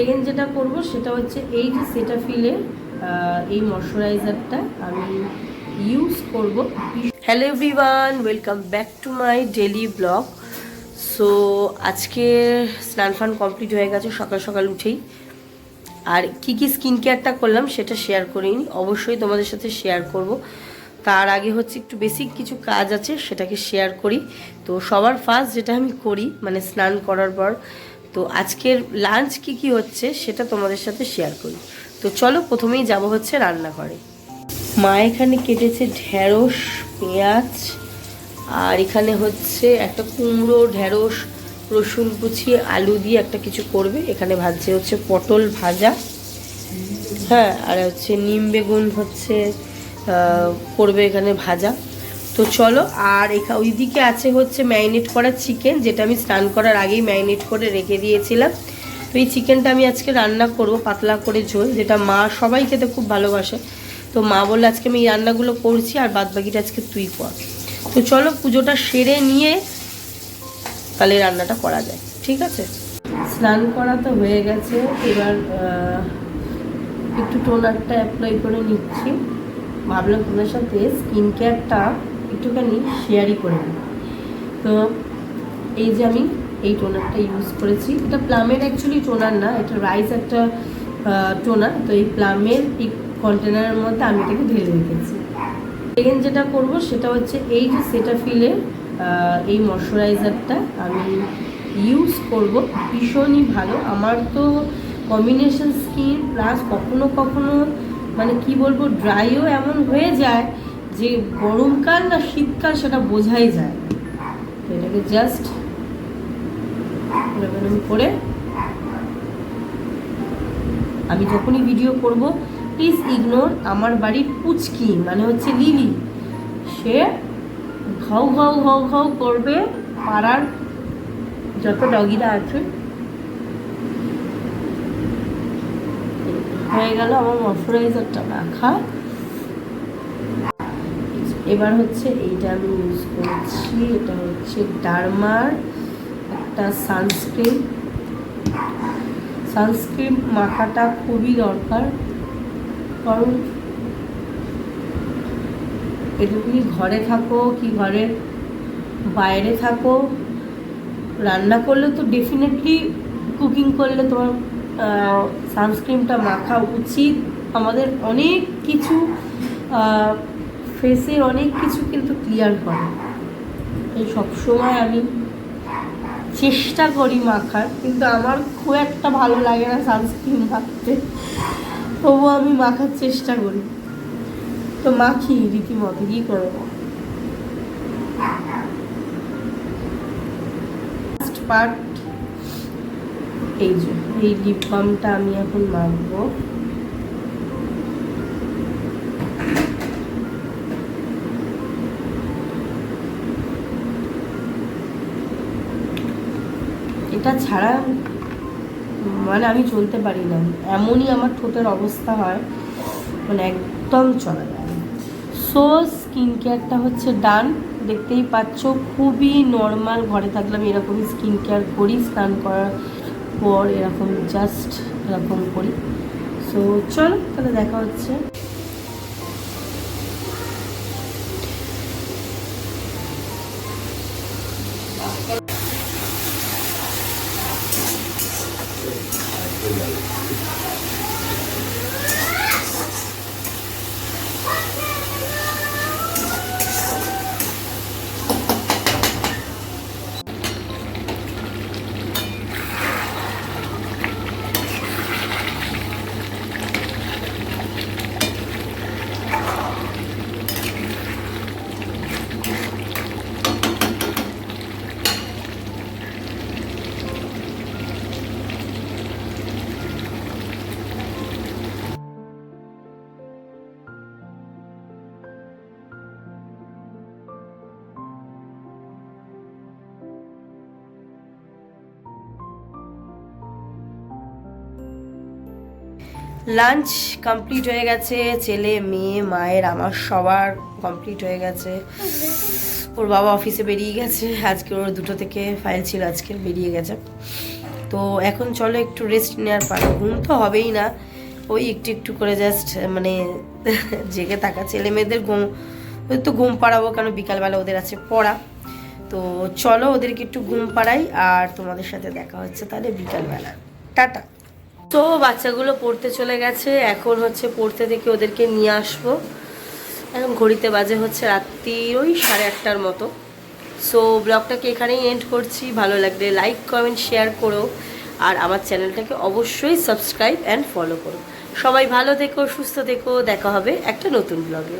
Second যেটা করব সেটা হচ্ছে এই যে সেটাফিলের এই ময়শ্চারাইজারটা আমি ইউজ করব। Hello everyone welcome back to my daily blog so আজকে স্নান ফান কমপ্লিট হয়ে গেছে, সকাল সকাল উঠেই। আর কি কি স্কিন কেয়ারটা করলাম সেটা শেয়ার করিনি, অবশ্যই তোমাদের সাথে শেয়ার করব। তার আগে হচ্ছে একটু বেসিক কিছু কাজ আছে, সেটাকে শেয়ার করি। তো সবার ফার্স্ট যেটা আমি করি মানে স্নান করার পর তো আজকের লাঞ্চ কি কি হচ্ছে সেটা তোমাদের সাথে শেয়ার করি। তো চলো প্রথমেই যাব হচ্ছে রান্নাঘরে। মা এখানে কেটেছে ঢেঁড়স, পেঁয়াজ, আর এখানে হচ্ছে একটা কুমড়ো, ঢেঁড়স, রসুন কুচি, আলু দিয়ে একটা কিছু করবে। এখানে ভাজছে হচ্ছে পটল ভাজা। হ্যাঁ আর হচ্ছে নিম বেগুন হচ্ছে করবে এখানে ভাজা। তো চলো, আর এখা, ওইদিকে আছে হচ্ছে ম্যারিনেট করা চিকেন, যেটা আমি স্নান করার আগেই ম্যারিনেট করে রেখে দিয়েছিলাম। তো এই চিকেনটা আমি আজকে রান্না করব পাতলা করে ঝোল, যেটা মা সবাই খেতে খুব ভালোবাসে। তো মা বললে, আজকে আমি এই রান্নাগুলো করছি, আর বাদ বাকিটা আজকে তুই কর। তো চলো, পুজোটা সেরে নিয়ে তাহলে রান্নাটা করা যায়, ঠিক আছে? স্নান করা তো হয়ে গেছে, এবার একটু টোনারটা অ্যাপ্লাই করে নিচ্ছি। ভাবলাম তোমাদের সাথে স্কিন কেয়ারটা একটুখানি শেয়ারই করে নিই। তো এই যে আমি এই টোনারটা ইউজ করেছি। এটা প্লামের অ্যাকচুয়ালি টোনার না, এটা রাইস একটা টোনার। তো এই প্লামের এই কন্টেনারের মধ্যে আমি এটাকে ঢেলে রেখেছি। সেকেন্ড যেটা করব সেটা হচ্ছে এই যে সেটা সেটাফিলের এই ময়শ্চারাইজারটা আমি ইউজ করব। ভীষণই ভালো। আমার তো কম্বিনেশন স্কিন প্লাস কখনো কখনো মানে কি বলব ড্রাইও এমন হয়ে যায় যে গরমকাল না শীতকাল সেটা বোঝাই যায়। এটাকে জাস্ট করে আমি যখনই ভিডিও করব প্লিজ ইগনোর আমার বাড়ির পুচকি মানে হচ্ছে লিলি। সে ঘাউ ঘাউ ঘাউ ঘাউ করবে পাড়ার যত ডগিরা আছে। হয়ে গেল আমার ময়শ্চারাইজারটা রাখা। এবার হচ্ছে এইটা আমি ইউজ করছি, এটা হচ্ছে ডার্মার, একটা সানস্ক্রিন সানস্ক্রিন মাখাটা খুবই দরকার, কারণ এটা তুমি ঘরে থাকো কি ঘরের বাইরে থাকো, রান্না করলে তো ডেফিনেটলি কুকিং করলে তোমার সানস্ক্রিনটা মাখা উচিত। আমাদের অনেক কিছু ফেসের অনেক কিছু কিন্তু ক্লিয়ার করে। এই সবসময় আমি চেষ্টা করি মাখার, কিন্তু আমার খুব একটা ভালো লাগে না সানস্ক্রিন মাখতে। তবুও আমি মাখার চেষ্টা করি। তো মাখি, রীতিমতো, কী করব? পার্ট এই যে, এই লিপ বামটা আমি এখন মাখবো। এটা ছাড়া মানে আমি চলতে পারি না। এমনই আমার ঠোঁটের অবস্থা হয় মানে একদম চলা যায় সো স্কিন কেয়ারটা হচ্ছে ডান দেখতেই পাচ্ছ, খুবই নর্মাল ঘরে থাকলে আমি এরকমই স্কিন কেয়ার করি, স্নান করার পর এরকম জাস্ট এরকম করি। সো চল, তাহলে দেখা হচ্ছে। লাঞ্চ কমপ্লিট হয়ে গেছে, ছেলে, মেয়ে, মায়ের, আমার সবার কমপ্লিট হয়ে গেছে। ওর বাবা অফিসে বেরিয়ে গেছে, আজকে ওর দুটো থেকে ফাইল ছিল, আজকে বেরিয়ে গেছে। তো এখন চলো একটু রেস্ট নেওয়ার পার ঘুম তো হবেই না। ওই একটু একটু করে জাস্ট মানে জেগে থাকা ছেলে মেয়েদের ঘুম। তো ঘুম পাড়াবো কারণ বিকালবেলা ওদের আছে পড়া। তো চলো ওদেরকে একটু ঘুম পাড়াই, আর তোমাদের সাথে দেখা হচ্ছে তাহলে বিকালবেলা। টাটা। তো বাচ্চাগুলো পড়তে চলে গেছে। এখন হচ্ছে পড়তে থেকে ওদেরকে নিয়ে আসব। এখন ঘড়িতে বাজে হচ্ছে রাত্রি ওই সাড়ে আটটার মতো। সো ব্লগটাকে এখানেই এন্ড করছি। ভালো লাগলে লাইক কমেন্ট শেয়ার করো। আর আমার চ্যানেলটাকে অবশ্যই সাবস্ক্রাইব অ্যান্ড ফলো করো। সবাই ভালো থেকো, সুস্থ থেকো। দেখা হবে একটা নতুন ব্লগে